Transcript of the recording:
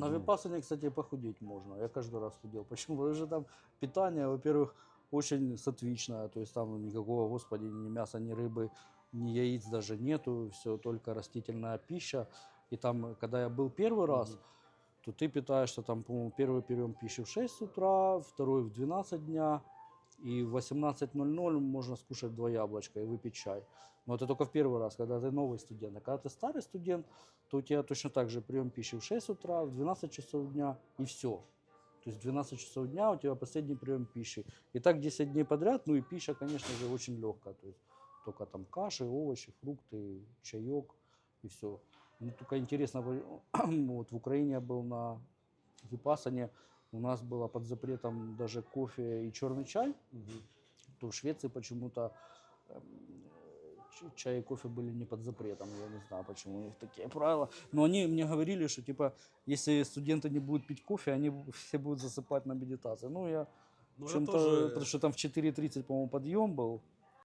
На випасане, кстати, похудеть можно. Я каждый раз худел. Почему? Потому что там питание, во-первых, очень сатвичное. То есть там никакого, господи, ни мяса, ни рыбы, ни яиц даже нету. Все только растительная пища. И там, когда я был первый раз, то ты питаешься там, по-моему, первый прием пищи в 6 утра, второй в 12 дня. И в 18.00 можно скушать два яблочка и выпить чай. Но это только в первый раз, когда ты новый студент. А когда ты старый студент, то у тебя точно так же прием пищи в 6 утра, в 12 часов дня и все. То есть в 12 часов дня у тебя последний прием пищи. И так 10 дней подряд, ну и пища, конечно же, очень легкая. То есть только там каши, овощи, фрукты, чаек и все. Ну, только интересно, вот в Украине я был на Випасане, у нас было под запретом даже кофе и черный чай, то в Швеции почему-то эм, чай и кофе были не под запретом. Я не знаю, почему у них такие правила. Но они мне говорили, что типа, если студенты не будут пить кофе, они все будут засыпать на медитации. Ну, я Ну, чем-то, тоже- потому что там в 4.30, по-моему, подъем был.